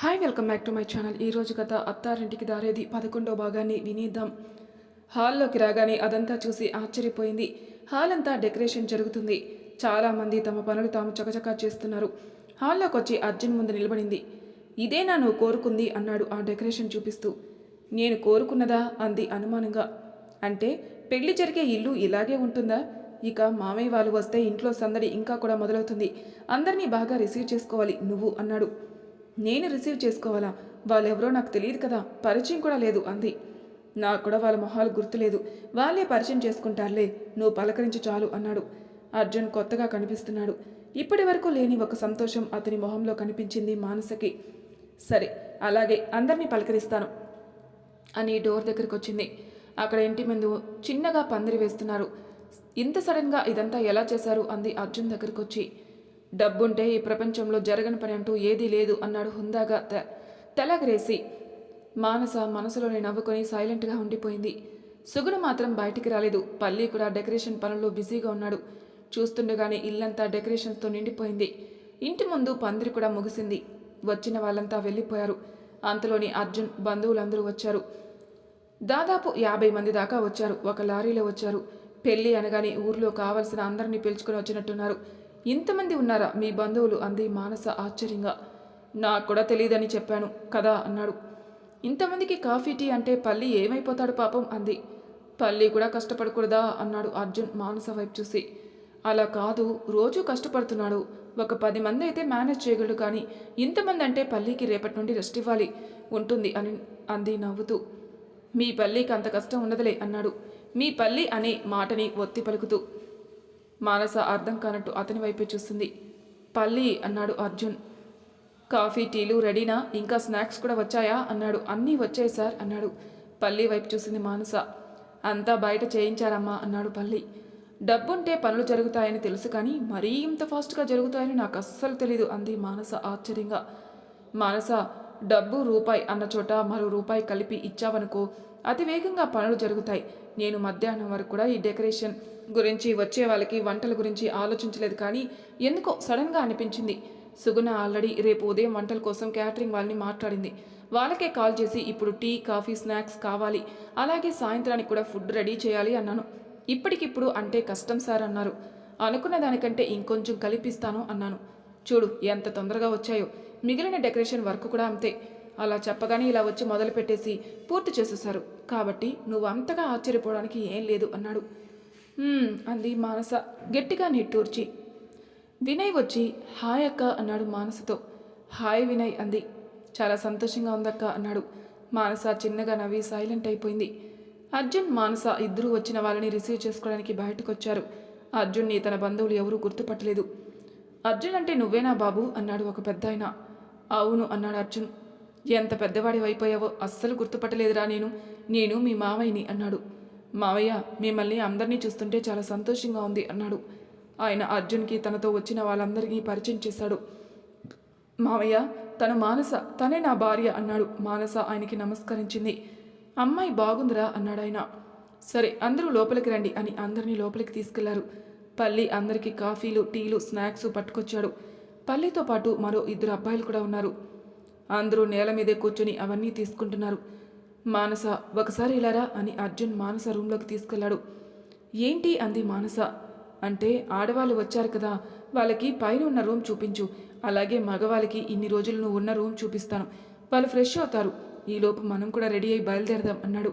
Hi welcome back to my channel ఈ రోజు గత అత్తారింటికి దారేది. పదకొండో భాగాన్ని వినేద్దాం. హాల్లోకి రాగానే అదంతా చూసి ఆశ్చర్యపోయింది. హాల్ అంతా డెకరేషన్ జరుగుతుంది. చాలామంది తమ పనులు తాము చకచకా చేస్తున్నారు. హాల్లోకి వచ్చి అర్జున్ ముందు నిలబడింది. ఇదే నువ్వు కోరుకుంది? అన్నాడు ఆ డెకరేషన్ చూపిస్తూ. నేను కోరుకున్నదా? అంది అనుమానంగా. అంటే పెళ్ళి జరిగే ఇల్లు ఇలాగే ఉంటుందా? ఇక మామయ్య వాళ్ళు వస్తే ఇంట్లో సందడి ఇంకా కూడా మొదలవుతుంది. అందరినీ బాగా రిసీవ్ చేసుకోవాలి నువ్వు అన్నాడు. నేను రిసీవ్ చేసుకోవాలా? వాళ్ళెవరో నాకు తెలియదు కదా. పరిచయం కూడా లేదు అంది. నాకు కూడా వాళ్ళ మొహాలు గుర్తులేదు. వాళ్ళే పరిచయం చేసుకుంటారులే. నువ్వు పలకరించి చాలు అన్నాడు. అర్జున్ కొత్తగా కనిపిస్తున్నాడు. ఇప్పటి వరకు లేని ఒక సంతోషం అతని మొహంలో కనిపించింది మానసకి. సరే అలాగే అందరినీ పలకరిస్తాను అని డోర్ దగ్గరికి వచ్చింది అక్కడ ఇంటి ముందు చిన్నగా పందిరి వేస్తున్నారు. ఇంత సడన్గా ఇదంతా ఎలా చేశారు? అంది అర్జున్ దగ్గరికి వచ్చి డబ్బుంటే ఈ ప్రపంచంలో జరగని పని అంటూ ఏదీ లేదు అన్నాడు హుందాగా తెలగరేసి. మానస మనసులోనే నవ్వుకొని సైలెంట్గా ఉండిపోయింది. సుగుణ మాత్రం బయటికి రాలేదు. పల్లి కూడా డెకరేషన్ పనుల్లో బిజీగా ఉన్నాడు. చూస్తుండగానే ఇల్లంతా డెకరేషన్స్తో నిండిపోయింది. ఇంటి ముందు పందిరి కూడా ముగిసింది. వచ్చిన వాళ్ళంతా వెళ్ళిపోయారు. అంతలోని అర్జున్ బంధువులందరూ వచ్చారు. దాదాపు యాభై మంది దాకా వచ్చారు. ఒక లారీలో వచ్చారు. పెళ్ళి అనగానే ఊర్లో కావలసిన అందరినీ పిలుచుకొని వచ్చినట్టున్నారు. ఇంతమంది ఉన్నారా మీ బంధువులు? అంది మానస ఆశ్చర్యంగా. నాకు కూడా తెలియదని చెప్పాను కదా అన్నాడు. ఇంతమందికి కాఫీ టీ అంటే పల్లి ఏమైపోతాడు పాపం? అంది. పల్లి కూడా కష్టపడకూడదా? అన్నాడు అర్జున్ మానస వైపు చూసి. అలా కాదు రోజూ కష్టపడుతున్నాడు. ఒక పది మంది అయితే మేనేజ్ చేయగలడు కానీ ఇంతమంది అంటే పల్లికి రేపటి నుండి రెస్ట్ ఇవ్వాలి ఉంటుంది అని అంది నవ్వుతూ. మీ పల్లికి అంత కష్టం ఉండదులే అన్నాడు. మీ పల్లి అనే మాటని ఒత్తి పలుకుతూ. మానస అర్థం కానట్టు అతని వైపే చూస్తుంది. పల్లి అన్నాడు అర్జున్. కాఫీ టీలు రెడీనా? ఇంకా స్నాక్స్ కూడా వచ్చాయా? అన్నాడు. అన్నీ వచ్చాయి సార్ అన్నాడు. పల్లి వైపు చూసింది మానస. అంతా బయట చేయించారమ్మా అన్నాడు పల్లి. డబ్బుంటే పనులు జరుగుతాయని తెలుసు కానీ మరీ ఇంత ఫాస్ట్గా జరుగుతాయని నాకు అస్సలు తెలీదు అంది మానస ఆశ్చర్యంగా. మానస డబ్బు రూపాయి అన్న చోట మరో రూపాయి కలిపి ఇచ్చావనుకో అతి వేగంగా పనులు జరుగుతాయి. నేను మధ్యాహ్నం వరకు కూడా ఈ డెకరేషన్ గురించి వచ్చే వాళ్ళకి వంటల గురించి ఆలోచించలేదు కానీ ఎందుకో సడన్గా అనిపించింది. సుగుణ ఆల్రెడీ రేపు ఉదయం వంటల కోసం క్యాటరింగ్ వాళ్ళని మాట్లాడింది. వాళ్ళకే కాల్ చేసి ఇప్పుడు టీ కాఫీ స్నాక్స్ కావాలి. అలాగే సాయంత్రానికి కూడా ఫుడ్ రెడీ చేయాలి అన్నాను. ఇప్పటికిప్పుడు అంటే కష్టం సార్ అన్నారు. అనుకున్న దానికంటే ఇంకొంచెం కల్పిస్తాను అన్నాను. చూడు ఎంత తొందరగా వచ్చాయో. మిగిలిన డెకరేషన్ వర్క్ కూడా అంతే. అలా చెప్పగానే ఇలా వచ్చి మొదలుపెట్టేసి పూర్తి చేసేశారు. కాబట్టి నువ్వు అంతగా ఆశ్చర్యపోవడానికి ఏం లేదు అన్నాడు. అంది మానస. గట్టిగా నిట్టూర్చి. వినయ్ వచ్చి హాయ్ అక్క అన్నాడు మానసతో. హాయ్ వినయ్ అంది. చాలా సంతోషంగా ఉందక్క అన్నాడు. మానస చిన్నగా నవ్వి సైలెంట్ అయిపోయింది. అర్జున్ మానస ఇద్దరూ వచ్చిన వాళ్ళని రిసీవ్ చేసుకోవడానికి బయటకు వచ్చారు అర్జున్ని తన బంధువులు ఎవరూ గుర్తుపట్టలేదు. అర్జున్ అంటే నువ్వేనా బాబు? అన్నాడు ఒక పెద్ద ఆయన అవును అన్నాడు అర్జున్. ఎంత పెద్దవాడి అయిపోయావో అస్సలు గుర్తుపట్టలేదురా నేను. నేను మీ మావయ్యని అన్నాడు. మావయ్య మిమ్మల్ని అందరినీ చూస్తుంటే చాలా సంతోషంగా ఉంది అన్నాడు. ఆయన అర్జున్కి తనతో వచ్చిన వాళ్ళందరికీ పరిచయం చేశాడు. మావయ్య తన మానస తనే నా భార్య అన్నాడు. మానస ఆయనకి నమస్కరించింది. అమ్మాయి బాగుందిరా అన్నాడు ఆయన. సరే అందరూ లోపలికి రండి అని అందరినీ లోపలికి తీసుకెళ్ళారు. పల్లి అందరికీ కాఫీలు టీలు స్నాక్స్ పట్టుకొచ్చాడు. పల్లితో పాటు మరో ఇద్దరు అబ్బాయిలు కూడా ఉన్నారు. అందరూ నేల మీదే కూర్చొని అవన్నీ తీసుకుంటున్నారు. మానస ఒకసారి ఇలారా? అని అర్జున్ మానస రూంలోకి తీసుకెళ్ళాడు ఏంటి? అంది మానస. అంటే ఆడవాళ్ళు వచ్చారు కదా వాళ్ళకి పైన ఉన్న రూమ్ చూపించు. అలాగే మగవాళ్ళకి ఇన్ని రోజులు నువ్వు ఉన్న రూమ్ చూపిస్తాను. వాళ్ళు ఫ్రెష్ అవుతారు. ఈలోపు మనం కూడా రెడీ అయి బయలుదేరదాం అన్నాడు.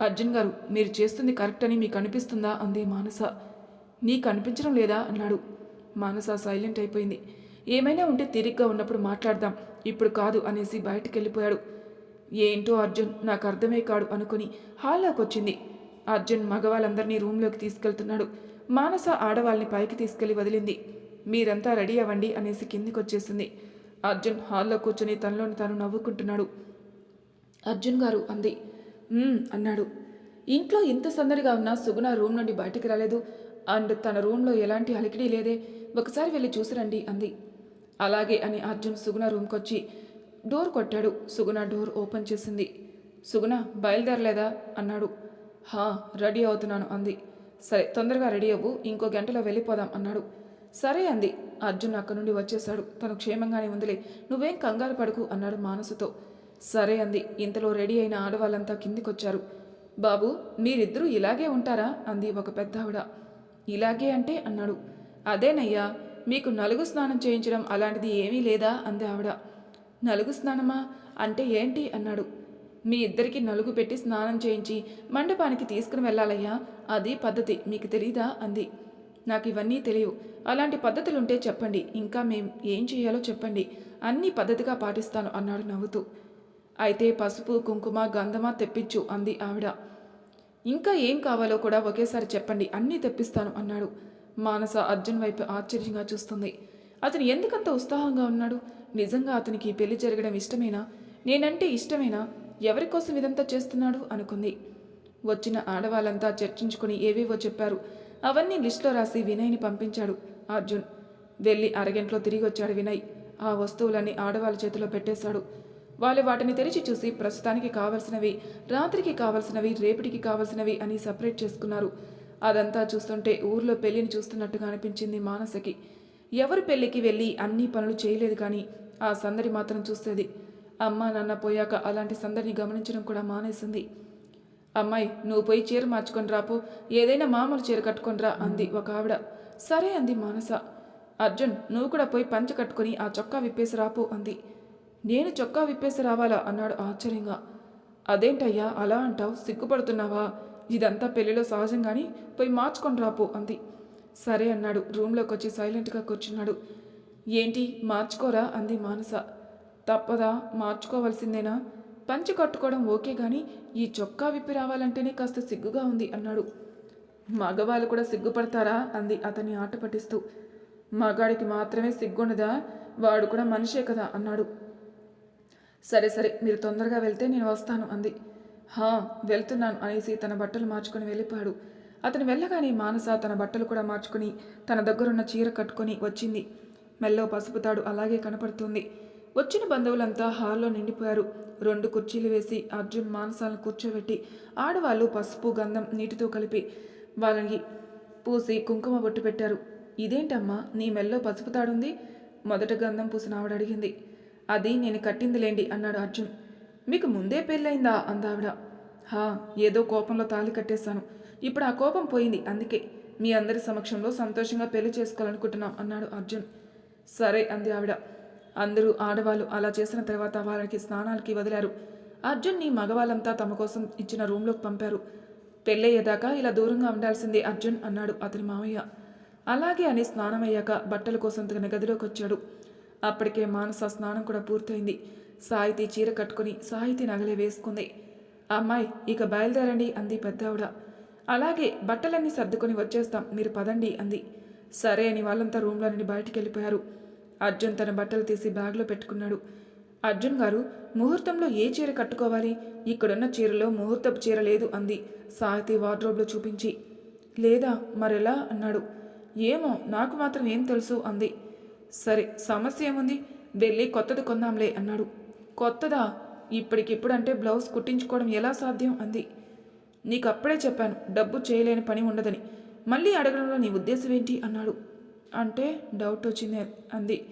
అర్జున్ గారు మీరు చేస్తుంది కరెక్ట్ అని మీకు అనిపిస్తుందా? అంది మానస. నీకు అనిపించడం లేదా? అన్నాడు. మానస సైలెంట్ అయిపోయింది. ఏమైనా ఉంటే తిరిగ్గా ఉన్నప్పుడు మాట్లాడదాం. ఇప్పుడు కాదు అనేసి బయటికి వెళ్ళిపోయాడు ఏంటో అర్జున్ నాకు అర్థమే కాడు అనుకుని హాల్లోకి వచ్చింది అర్జున్ మగవాళ్ళందరినీ రూమ్లోకి తీసుకెళ్తున్నాడు. మానస ఆడవాళ్ళని పైకి తీసుకెళ్ళి వదిలింది. మీరంతా రెడీ అవ్వండి అనేసి కిందికి వచ్చేసింది అర్జున్ హాల్లో కూర్చొని తనలోని తాను నవ్వుకుంటున్నాడు. అర్జున్ గారు అంది అన్నాడు. ఇంట్లో ఇంత సందడిగా ఉన్నా సుగుణ రూమ్ నుండి బయటికి రాలేదు. అండ్ తన రూమ్లో ఎలాంటి అలికిడి లేదే. ఒకసారి వెళ్ళి చూసిరండి అంది. అలాగే అని అర్జున్ సుగుణ రూమ్కి వచ్చి డోర్ కొట్టాడు. సుగుణ డోర్ ఓపెన్ చేసింది. సుగుణ బయలుదేరలేదా? అన్నాడు. హా రెడీ అవుతున్నాను అంది. సరే తొందరగా రెడీ అవ్వు. ఇంకో గంటలో వెళ్ళిపోదాం అన్నాడు. సరే అంది. అర్జున్ అక్కడి నుండి వచ్చేశాడు. తను క్షేమంగానే ఉందిలే. నువ్వేం కంగారు పడుకు అన్నాడు మానసుతో. సరే అంది. ఇంతలో రెడీ అయిన ఆడవాళ్ళంతా కిందికొచ్చారు. బాబు మీరిద్దరూ ఇలాగే ఉంటారా? అంది ఒక పెద్దావిడ ఇలాగే అంటే అన్నాడు. అదేనయ్యా మీకు నలుగు స్నానం చేయించడం అలాంటిది ఏమీ లేదా? అంది ఆవిడ. నలుగు స్నానమా? అంటే ఏంటి? అన్నాడు. మీ ఇద్దరికి నలుగు పెట్టి స్నానం చేయించి మండపానికి తీసుకుని వెళ్ళాలయ్యా. అది పద్ధతి. మీకు తెలీదా? అంది. నాకు ఇవన్నీ తెలియవు. అలాంటి పద్ధతులుంటే చెప్పండి. ఇంకా మేం ఏం చేయాలో చెప్పండి. అన్నీ పద్ధతిగా పాటిస్తాను అన్నాడు నవ్వుతూ. అయితే పసుపు కుంకుమ గంధమా తెప్పించు అంది ఆవిడ. ఇంకా ఏం కావాలో కూడా ఒకేసారి చెప్పండి. అన్నీ తెప్పిస్తాను అన్నాడు. మానస అర్జున్ వైపు ఆశ్చర్యంగా చూస్తుంది. అతను ఎందుకంత ఉత్సాహంగా ఉన్నాడు? నిజంగా అతనికి పెళ్ళి జరగడం ఇష్టమేనా? నేనంటే ఇష్టమేనా? ఎవరి కోసం ఇదంతా చేస్తున్నాడు? అనుకుంది. వచ్చిన ఆడవాళ్ళంతా చర్చించుకుని ఏవేవో చెప్పారు. అవన్నీ లిస్టులో రాసి వినయ్ని పంపించాడు అర్జున్. వెళ్ళి అరగంటలో తిరిగి వచ్చాడు వినయ్. ఆ వస్తువులన్నీ ఆడవాళ్ళ చేతిలో పెట్టేశాడు. వాళ్ళు వాటిని తెరిచి చూసి ప్రస్తుతానికి కావలసినవి రాత్రికి కావలసినవి రేపటికి కావలసినవి అని సపరేట్ చేసుకున్నారు. అదంతా చూస్తుంటే ఊర్లో పెళ్ళిని చూస్తున్నట్టుగా అనిపించింది మానసకి. ఎవరు పెళ్ళికి వెళ్ళి అన్ని పనులు చేయలేదు కానీ ఆ సందడి మాత్రం చూసేది అమ్మా నాన్న పోయాక అలాంటి సందడిని గమనించడం కూడా మానేసింది. అమ్మాయి నువ్వు పోయి చీర మార్చుకొని రాపు ఏదైనా మామూలు చీర కట్టుకొని రా అంది ఒక ఆవిడ. సరే అంది మానస. అర్జున్ నువ్వు కూడా పోయి పంచ కట్టుకొని ఆ చొక్కా విప్పేసి రాపు అంది. నేను చొక్కా విప్పేసి రావాలా? అన్నాడు ఆశ్చర్యంగా. అదేంటయ్యా అలా అంటావు? సిగ్గుపడుతున్నావా? ఇదంతా పెళ్ళిలో సహజంగాని? పోయి మార్చుకొని రాపు అంది. సరే అన్నాడు. రూమ్లోకి వచ్చి సైలెంట్గా కూర్చున్నాడు. ఏంటి? మార్చుకోరా? అంది మానస. తప్పదా? మార్చుకోవాల్సిందేనా? పంచి కట్టుకోవడం ఓకే కానీ ఈ చొక్కా విప్పి రావాలంటేనే కాస్త సిగ్గుగా ఉంది అన్నాడు. మగవాళ్ళు కూడా సిగ్గుపడతారా? అంది అతన్ని ఆట పట్టిస్తూ. మగాడికి మాత్రమే సిగ్గుండదా? వాడు కూడా మనిషే కదా? అన్నాడు. సరే సరే మీరు తొందరగా వెళ్తే నేను వస్తాను అంది. హా వెళ్తున్నాను అనేసి తన బట్టలు మార్చుకొని వెళ్ళిపోయాడు. అతను వెళ్ళగానే మానస తన బట్టలు కూడా మార్చుకుని తన దగ్గరున్న చీర కట్టుకొని వచ్చింది. మెల్లో పసుపు తాడు అలాగే కనపడుతుంది. వచ్చిన బంధువులంతా హాల్లో నిండిపోయారు. రెండు కుర్చీలు వేసి అర్జున్ మానసాలను కూర్చోబెట్టి ఆడవాళ్ళు పసుపు గంధం నీటితో కలిపి వాళ్ళని పూసి కుంకుమ బొట్టు పెట్టారు. ఇదేంటమ్మా నీ మెల్లో పసుపు తాడుంది? మొదట గంధం పూసిన ఆవిడ అడిగింది. అది నేను కట్టిందిలేండి అన్నాడు అర్జున్. మీకు ముందే పెళ్ళైందా అందావిడ హా ఏదో కోపంలో తాళి కట్టేశాను. ఇప్పుడు ఆ కోపం పోయింది. అందుకే మీ అందరి సమక్షంలో సంతోషంగా పెళ్ళి చేసుకోవాలనుకుంటున్నాం అన్నాడు అర్జున్. సరే అంది ఆవిడ. అందరూ ఆడవాళ్ళు అలా చేసిన తర్వాత వాళ్ళకి స్నానాలకి వదిలారు. అర్జున్ని మగవాళ్ళంతా తమ కోసం ఇచ్చిన రూమ్లోకి పంపారు. పెళ్ళయ్యేదాకా ఇలా దూరంగా ఉండాల్సిందే అర్జున్ అన్నాడు అతని మామయ్య. అలాగే అని స్నానం అయ్యాక బట్టల కోసం తగిన గదిలోకి వచ్చాడు. అప్పటికే మానస స్నానం కూడా పూర్తయింది. సాహితీ చీర కట్టుకుని సాహితీ నగలే వేసుకుంది. అమ్మాయి ఇక బయలుదేరండి అంది పెద్దావిడ. అలాగే బట్టలన్నీ సర్దుకొని వచ్చేస్తాం. మీరు పదండి అంది. సరే అని వాళ్ళంతా రూమ్లో నుండి బయటికి వెళ్ళిపోయారు అర్జున్ తన బట్టలు తీసి బ్యాగ్లో పెట్టుకున్నాడు. అర్జున్ గారు ముహూర్తంలో ఏ చీర కట్టుకోవాలి? ఇక్కడున్న చీరలో ముహూర్తపు చీర లేదు అంది సాహితి వార్డ్రోబ్లో చూపించి. లేదా మరెలా? అన్నాడు. ఏమో నాకు మాత్రం ఏం తెలుసు అంది. సరే సమస్య ఏముంది? వెళ్ళి కొత్తది కొందాంలే అన్నాడు. కొత్తదా? ఇప్పటికిప్పుడంటే బ్లౌజ్ కుట్టించుకోవడం ఎలా సాధ్యం? అంది. నీకు అప్పుడే చెప్పాను డబ్బు చేయలేని పని ఉండదని. మళ్ళీ అడగడంలో నీ ఉద్దేశం ఏంటి అన్నాడు. అంటే డౌట్ వచ్చింది అంది.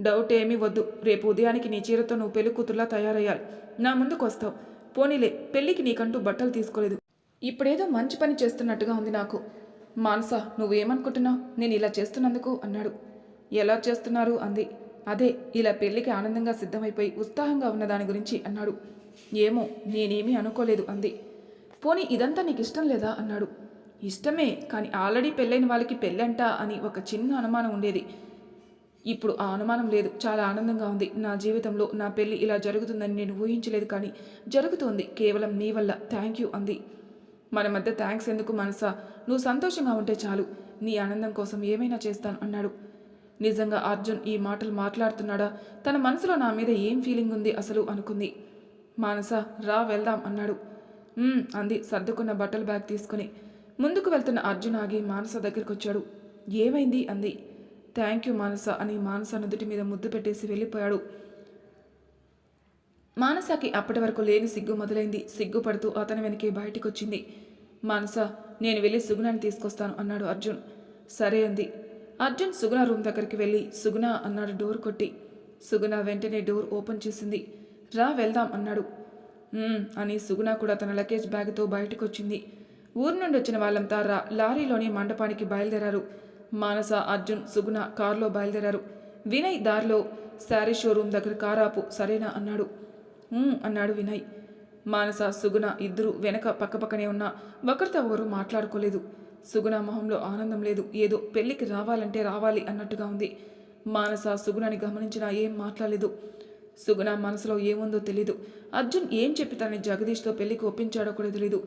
డౌట్ ఏమీ వద్దు. రేపు ఉదయానికి నీ చీరతో నువ్వు పెళ్ళి కూతురులా తయారయ్యాలి. నా ముందుకు వస్తావు. పోనీలే పెళ్ళికి నీకంటూ బట్టలు తీసుకోలేదు. ఇప్పుడేదో మంచి పని చేస్తున్నట్టుగా ఉంది నాకు. మానస నువ్వేమనుకుంటున్నావు? నేను ఇలా చేస్తున్నందుకు అన్నాడు. ఎలా చేస్తున్నారు? అంది. అదే ఇలా పెళ్ళికి ఆనందంగా సిద్ధమైపోయి ఉత్సాహంగా ఉన్న దాని గురించి అన్నాడు. ఏమో నేనేమీ అనుకోలేదు అంది. పోనీ ఇదంతా నీకు ఇష్టం లేదా? అన్నాడు. ఇష్టమే కానీ ఆల్రెడీ పెళ్ళైన వాళ్ళకి పెళ్ళంట అని ఒక చిన్న అనుమానం ఉండేది. ఇప్పుడు ఆ అనుమానం లేదు. చాలా ఆనందంగా ఉంది. నా జీవితంలో నా పెళ్ళి ఇలా జరుగుతుందని నేను ఊహించలేదు కానీ జరుగుతోంది. కేవలం నీ వల్ల. థ్యాంక్ యూ అంది. మన మధ్య థ్యాంక్స్ ఎందుకు మనసా? నువ్వు సంతోషంగా ఉంటే చాలు. నీ ఆనందం కోసం ఏమైనా చేస్తాను అన్నాడు. నిజంగా అర్జున్ ఈ మాటలు మాట్లాడుతున్నాడా? తన మనసులో నా మీద ఏం ఫీలింగ్ ఉంది అసలు? అనుకుంది. మానస రా వెళ్దాం అన్నాడు. అంది. సర్దుకున్న బట్టల బ్యాగ్ తీసుకుని. ముందుకు వెళ్తున్న అర్జున్ ఆగి మానస దగ్గరికి వచ్చాడు ఏమైంది? అంది. థ్యాంక్ యూ మానస అని మానస నుదుటి మీద ముద్దు పెట్టేసి వెళ్ళిపోయాడు. మానసకి అప్పటి వరకు లేని సిగ్గు మొదలైంది. సిగ్గుపడుతూ అతని వెనకే బయటికి వచ్చింది మానస నేను వెళ్ళి సుగుణాన్ని తీసుకొస్తాను అన్నాడు అర్జున్. సరే అంది. అర్జున్ సుగుణ రూమ్ దగ్గరికి వెళ్ళి సుగుణ అన్నాడు డోర్ కొట్టి. సుగుణ వెంటనే డోర్ ఓపెన్ చేసింది. రా వెళ్దాం అన్నాడు. అని సుగుణ కూడా తన లగేజ్ బ్యాగ్తో బయటకు వచ్చింది ఊరు నుండి వచ్చిన వాళ్ళంతా రా లారీలోని మండపానికి బయలుదేరారు. మానస అర్జున్ సుగుణ కారులో బయలుదేరారు. వినయ్ దారిలో శారీ షోరూమ్ దగ్గర కారాపు సరేనా అన్నాడు. అన్నాడు వినయ్. మానస సుగుణ ఇద్దరు వెనక పక్కపక్కనే ఉన్నా ఒకరితో ఒకరు మాట్లాడుకోలేదు. సుగుణ మొహంలో ఆనందం లేదు. ఏదో పెళ్ళికి రావాలంటే రావాలి అన్నట్టుగా ఉంది. మానస సుగుణని గమనించినా ఏం మాట్లాడలేదు. సుగుణ మనసులో ఏముందో తెలీదు. అర్జున్ ఏం చెప్పి తనని జగదీష్తో పెళ్ళికి ఒప్పించాడో కూడా తెలీదు.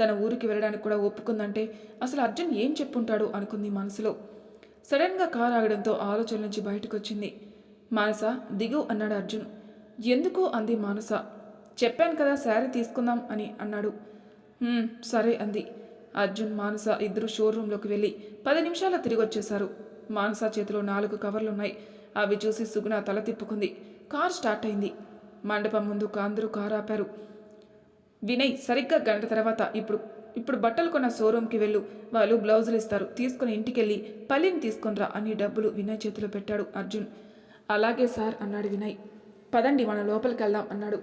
తన ఊరికి వెళ్ళడానికి కూడా ఒప్పుకుందంటే అసలు అర్జున్ ఏం చెప్పుంటాడు అనుకుంది మనసులో. సడన్గా కారు ఆగడంతో ఆలోచన నుంచి బయటకు వచ్చింది మానస దిగు అన్నాడు అర్జున్. ఎందుకు? అంది మానస. చెప్పాను కదా శారీ తీసుకుందాం అని అన్నాడు. సరే అంది. అర్జున్ మానస ఇద్దరు షోరూంలోకి వెళ్ళి పది నిమిషాల తిరిగి వచ్చేశారు మానస చేతిలో నాలుగు కవర్లున్నాయి. అవి చూసి సుగుణ తల తిప్పుకుంది. కార్ స్టార్ట్ అయింది. మండపం ముందు అందరూ కారు ఆపారు. వినయ్ సరిగ్గా గంట తర్వాత ఇప్పుడు ఇప్పుడు బట్టలు కొన్న షోరూమ్కి వెళ్ళు వాళ్ళు బ్లౌజులు ఇస్తారు తీసుకుని ఇంటికెళ్ళి పల్లిని తీసుకొనిరా అని డబ్బులు వినయ్ చేతిలో పెట్టాడు అర్జున్. అలాగే సార్ అన్నాడు వినయ్. పదండి మన లోపలికి వెళ్దాం అన్నాడు.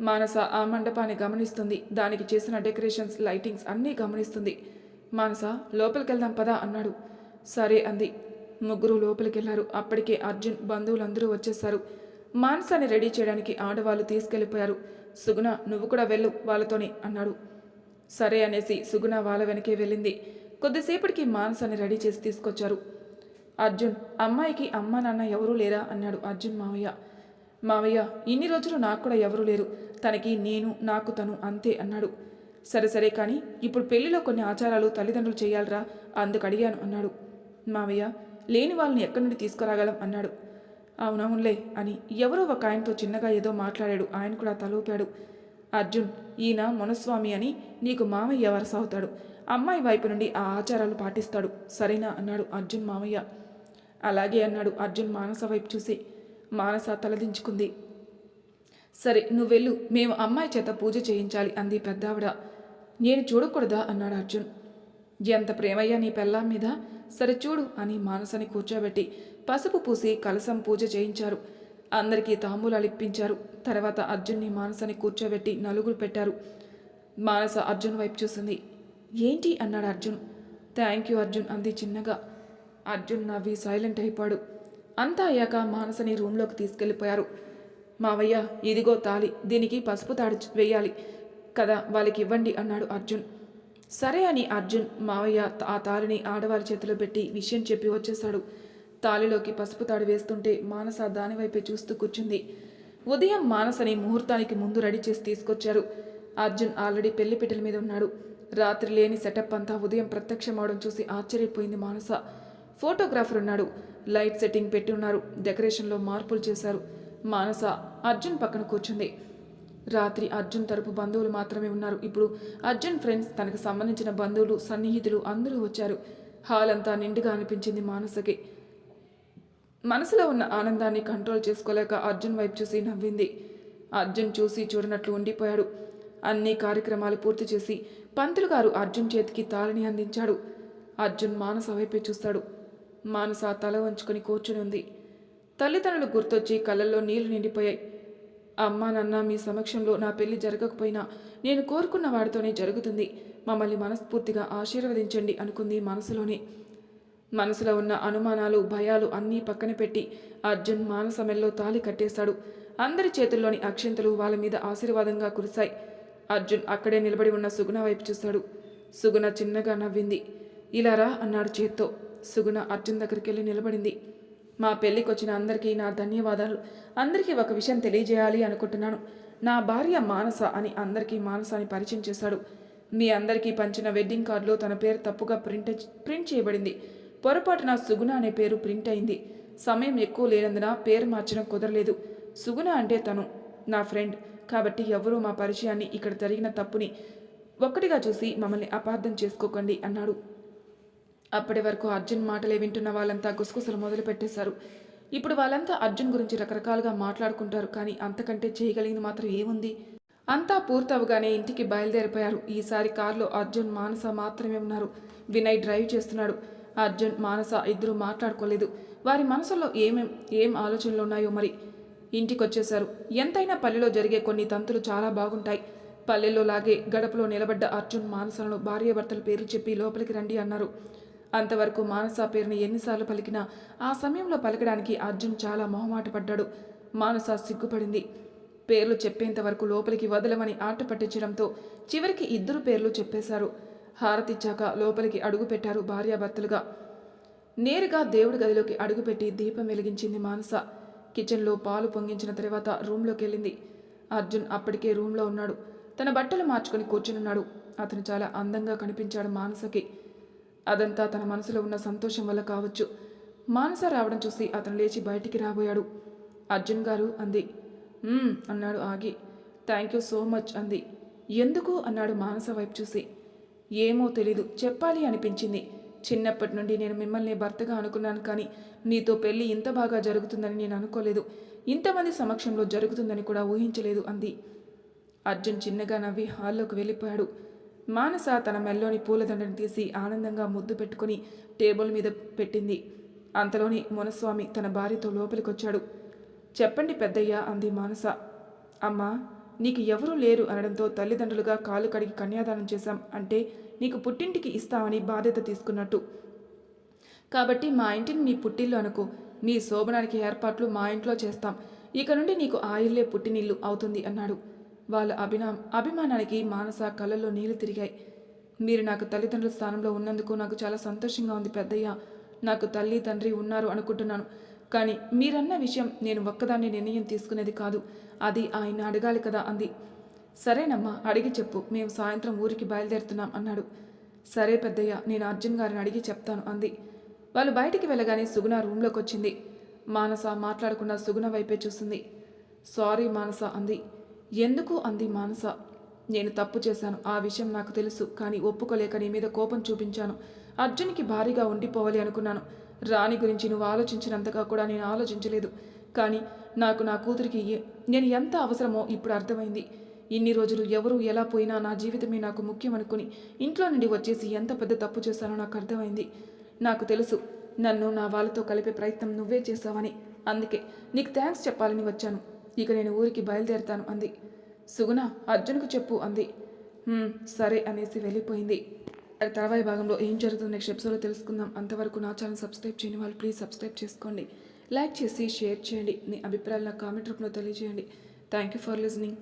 మానస ఆ మండపాన్ని గమనిస్తుంది. దానికి చేసిన డెకరేషన్స్ లైటింగ్స్ అన్నీ గమనిస్తుంది. మానస లోపలికి వెళ్దాం పదా అన్నాడు. సరే అంది. ముగ్గురు లోపలికి వెళ్ళారు. అప్పటికే అర్జున్ బంధువులందరూ వచ్చేశారు. మానసాన్ని రెడీ చేయడానికి ఆడవాళ్ళు తీసుకెళ్ళిపోయారు. సుగుణ నువ్వు కూడా వెళ్ళు వాళ్ళతోనే అన్నాడు. సరే అనేసి సుగుణ వాళ్ళ వెనకే వెళ్ళింది. కొద్దిసేపటికి మానసాన్ని రెడీ చేసి తీసుకొచ్చారు. అర్జున్ అమ్మాయికి అమ్మ నాన్న ఎవరూ లేరా? అన్నాడు అర్జున్ మావయ్య. మావయ్య ఇన్ని రోజులు నాకు కూడా ఎవరూ లేరు. తనకి నేను నాకు తను అంతే అన్నాడు. సరే సరే కానీ ఇప్పుడు పెళ్ళిలో కొన్ని ఆచారాలు తల్లిదండ్రులు చేయాలరా అందుకు అడిగాను అన్నాడు. మావయ్య లేని వాళ్ళని ఎక్కడి నుండి తీసుకురాగలం? అన్నాడు. అవునవునులే అని ఎవరో ఒక ఆయనతో చిన్నగా ఏదో మాట్లాడాడు. ఆయన కూడా తలూపాడు. అర్జున్ ఈయన మునస్వామి అని నీకు మామయ్య వరస అవుతాడు. అమ్మాయి వైపు నుండి ఆ ఆచారాలు పాటిస్తాడు. సరేనా? అన్నాడు అర్జున్ మామయ్య. అలాగే అన్నాడు అర్జున్ మానస వైపు చూసి. మానస తలదించుకుంది. సరే నువ్వెళ్ళు మేము అమ్మాయి చేత పూజ చేయించాలి అంది పెద్దావిడ. నేను చూడకూడదా? అన్నాడు అర్జున్. ఎంత ప్రేమయ్యా నీ పెళ్ళాం మీద? సరే చూడు అని మానసని కూర్చోబెట్టి పసుపు పూసి కలసం పూజ చేయించారు. అందరికీ తాంబూలాలు ఇప్పించారు. తర్వాత అర్జున్ని మానసని కూర్చోబెట్టి నలుగురు పెట్టారు. మానస అర్జున్ వైపు చూసింది. ఏంటి? అన్నాడు అర్జున్. థ్యాంక్ యూ అర్జున్ అంది చిన్నగా. అర్జున్ నవ్వి సైలెంట్ అయిపోయాడు. అంతా అయ్యాక మానసని రూమ్లోకి తీసుకెళ్ళిపోయారు. మావయ్య ఇదిగో తాలి దీనికి పసుపు తాడు వేయాలి కదా వాళ్ళకి ఇవ్వండి అన్నాడు అర్జున్. సరే అని అర్జున్ మావయ్య ఆ తాళిని ఆడవారి చేతిలో పెట్టి విషయం చెప్పి వచ్చేశాడు. తాళిలోకి పసుపు తాడు వేస్తుంటే మానస దానివైపే చూస్తూ కూర్చుంది. ఉదయం మానసని ముహూర్తానికి ముందు రెడీ చేసి తీసుకొచ్చారు. అర్జున్ ఆల్రెడీ పెళ్ళి పిట్టల మీద ఉన్నాడు. రాత్రి లేని సెటప్ అంతా ఉదయం ప్రత్యక్షమవడం చూసి ఆశ్చర్యపోయింది మానస. ఫోటోగ్రాఫర్ ఉన్నాడు. లైట్ సెట్టింగ్ పెట్టి ఉన్నారు. డెకరేషన్లో మార్పులు చేశారు. మానస అర్జున్ పక్కన కూర్చుంది. రాత్రి అర్జున్ తరపు బంధువులు మాత్రమే ఉన్నారు. ఇప్పుడు అర్జున్ ఫ్రెండ్స్ తనకు సంబంధించిన బంధువులు సన్నిహితులు అందరూ వచ్చారు. హాల్ అంతా నిండుగా అనిపించింది మానసకి. మనసులో ఉన్న ఆనందాన్ని కంట్రోల్ చేసుకోలేక అర్జున్ వైపు చూసి నవ్వింది. అర్జున్ చూసి చూడనట్లు ఉండిపోయాడు. అన్ని కార్యక్రమాలు పూర్తి చేసి పంతులు గారు అర్జున్ చేతికి తాళిని అందించాడు. అర్జున్ మానస వైపే చూస్తాడు. మానస తల వంచుకొని కూర్చుని ఉంది. తల్లిదండ్రులు గుర్తొచ్చి కళ్ళల్లో నీళ్ళు నిండిపోయాయి. అమ్మా నాన్న మీ సమక్షంలో నా పెళ్ళి జరగకపోయినా నేను కోరుకున్న వాడితోనే జరుగుతుంది. మమ్మల్ని మనస్ఫూర్తిగా ఆశీర్వదించండి అనుకుంది మనసులోనే. మనసులో ఉన్న అనుమానాలు భయాలు అన్నీ పక్కన పెట్టి అర్జున్ మానసమెల్లో తాలి కట్టేశాడు. అందరి చేతుల్లోని అక్షింతలు వాళ్ళ మీద ఆశీర్వాదంగా కురిశాయి. అర్జున్ అక్కడే నిలబడి ఉన్న సుగుణ వైపు చూశాడు. సుగుణ చిన్నగా నవ్వింది. ఇలా రా అన్నాడు చేత్తో. సుగుణ అర్జున్ దగ్గరికి వెళ్ళి నిలబడింది. మా పెళ్ళికి వచ్చిన అందరికీ నా ధన్యవాదాలు. అందరికీ ఒక విషయం తెలియజేయాలి అనుకుంటున్నాను. నా భార్య మానస అని అందరికీ మానస అని పరిచయం చేశాడు. మీ అందరికీ పంచిన వెడ్డింగ్ కార్డులో తన పేరు తప్పుగా ప్రింట్ ప్రింట్ చేయబడింది. పొరపాటున సుగుణ అనే పేరు ప్రింట్ అయింది. సమయం ఎక్కువ లేనందున పేరు మార్చడం కుదరలేదు. సుగుణ అంటే తను నా ఫ్రెండ్. కాబట్టి ఎవరూ మా పరిచయాన్ని ఇక్కడ జరిగిన తప్పుని ఒక్కటిగా చూసి మమ్మల్ని అపార్థం చేసుకోకండి అన్నాడు. అప్పటి వరకు అర్జున్ మాటలే వింటున్న వాళ్ళంతా గుసగుసలు మొదలు పెట్టేశారు. ఇప్పుడు వాళ్ళంతా అర్జున్ గురించి రకరకాలుగా మాట్లాడుకుంటారు కానీ అంతకంటే చేయగలిగింది మాత్రం ఏముంది? అంతా పూర్తవగానే ఇంటికి బయలుదేరిపోయారు. ఈసారి కారులో అర్జున్ మానస మాత్రమే ఉన్నారు. వినయ్ డ్రైవ్ చేస్తున్నాడు. అర్జున్ మానస ఇద్దరూ మాట్లాడుకోలేదు. వారి మనసులో ఏమేం ఏం ఆలోచనలు ఉన్నాయో మరి ఇంటికొచ్చేశారు. ఎంతైనా పల్లెలో జరిగే కొన్ని తంతులు చాలా బాగుంటాయి. పల్లెల్లో లాగే గడపలో నిలబడ్డ అర్జున్ మానసలను భార్యాభర్తల పేర్లు చెప్పి లోపలికి రండి అన్నారు. అంతవరకు మానస పేరుని ఎన్నిసార్లు పలికినా ఆ సమయంలో పలకడానికి అర్జున్ చాలా మొహమాట పడ్డాడు. మానస సిగ్గుపడింది. పేర్లు చెప్పేంత వరకు లోపలికి వదలమని ఆట పట్టించడంతో చివరికి ఇద్దరు పేర్లు చెప్పేశారు. హారతిచ్చాక లోపలికి అడుగు పెట్టారు భార్యాభర్తలుగా. నేరుగా దేవుడి గదిలోకి అడుగుపెట్టి దీపం వెలిగించింది మానస. కిచెన్లో పాలు పొంగించిన తర్వాత రూమ్లోకి వెళ్ళింది. అర్జున్ అప్పటికే రూమ్లో ఉన్నాడు. తన బట్టలు మార్చుకొని కూర్చునున్నాడు. అతను చాలా అందంగా కనిపించాడు మానసకి. అదంతా తన మనసులో ఉన్న సంతోషం వల్ల కావచ్చు. మానస రావడం చూసి అతను లేచి బయటికి రాబోయాడు. అర్జున్ గారు అంది. అన్నాడు ఆగి. థ్యాంక్ యూ సో మచ్ అంది. ఎందుకు? అన్నాడు మానస వైపు చూసి. ఏమో తెలీదు. చెప్పాలి అనిపించింది. చిన్నప్పటి నుండి నేను మిమ్మల్ని భర్తగా అనుకున్నాను కానీ నీతో పెళ్ళి ఇంత బాగా జరుగుతుందని నేను అనుకోలేదు. ఇంతమంది సమక్షంలో జరుగుతుందని కూడా ఊహించలేదు అంది. అర్జున్ చిన్నగా నవ్వి హాల్లోకి వెళ్ళిపోయాడు. మానస తన మెల్లోని పూలదండను తీసి ఆనందంగా ముద్దు పెట్టుకుని టేబుల్ మీద పెట్టింది. అంతలోని మునస్వామి తన భార్యతో లోపలికొచ్చాడు. చెప్పండి పెద్దయ్య అంది మానస. అమ్మా నీకు ఎవరూ లేరు అనడంతో తల్లిదండ్రులుగా కాలు కడిగి కన్యాదానం చేశాం అంటే నీకు పుట్టింటికి ఇస్తామని బాధ్యత తీసుకున్నట్టు. కాబట్టి మా ఇంటిని నీ పుట్టిల్లు అనుకో. నీ శోభనానికి ఏర్పాట్లు మా ఇంట్లో చేస్తాం. ఇక నుండి నీకు ఆ ఇల్లే పుట్టినిల్లు అవుతుంది అన్నాడు. వాళ్ళ అభినా అభిమానానికి మానస కళ్ళల్లో నీళ్ళు తిరిగాయి. మీరు నాకు తల్లిదండ్రుల స్థానంలో ఉన్నందుకు నాకు చాలా సంతోషంగా ఉంది పెద్దయ్య. నాకు తల్లి తండ్రి ఉన్నారు అనుకుంటున్నాను. కానీ మీరన్న విషయం నేను ఒక్కదాన్ని నిర్ణయం తీసుకునేది కాదు. అది ఆయన అడగాలి కదా అంది. సరేనమ్మా అడిగి చెప్పు. మేము సాయంత్రం ఊరికి బయలుదేరుతున్నాం అన్నాడు. సరే పెద్దయ్య నేను అర్జున్ గారిని అడిగి చెప్తాను అంది. వాళ్ళు బయటికి వెళ్ళగానే సుగుణ రూమ్లోకి వచ్చింది మానస మాట్లాడకుండా సుగుణ వైపే చూసింది. సారీ మానస అంది. ఎందుకు అంది మానస. నేను తప్పు చేశాను. ఆ విషయం నాకు తెలుసు. కానీ ఒప్పుకోలేక నీ మీద కోపం చూపించాను. అర్జున్కి భారీగా ఉండిపోవాలి అనుకున్నాను. రాణి గురించి నువ్వు ఆలోచించినంతగా కూడా నేను ఆలోచించలేదు. కానీ నాకు నా కూతురికి ఏ- నేను ఎంత అవసరమో ఇప్పుడు అర్థమైంది. ఇన్ని రోజులు ఎవరు ఎలా పోయినా నా జీవితమే నాకు ముఖ్యం అనుకుని ఇంట్లో నుండి వచ్చేసి ఎంత పెద్ద తప్పు చేశానో నాకు అర్థమైంది. నాకు తెలుసు. నన్ను నా వాళ్ళతో కలిపే ప్రయత్నం నువ్వే చేశావని. అందుకే నీకు థ్యాంక్స్ చెప్పాలని వచ్చాను. ఇక నేను ఊరికి బయలుదేరుతాను అంది. సుగుణ అర్జున్కు చెప్పు అంది. సరే అనేసి వెళ్ళిపోయింది. తర్వాయి భాగంలో ఏం జరుగుతుందో నెక్స్ట్ ఎపిసోడ్లో తెలుసుకుందాం. అంతవరకు నా ఛానల్ సబ్స్క్రైబ్ చేయని వాళ్ళు ప్లీజ్ సబ్స్క్రైబ్ చేసుకోండి. లైక్ చేసి షేర్ చేయండి. మీ అభిప్రాయాలు నా కామెంట్ రూపంలో తెలియజేయండి. Thank you for listening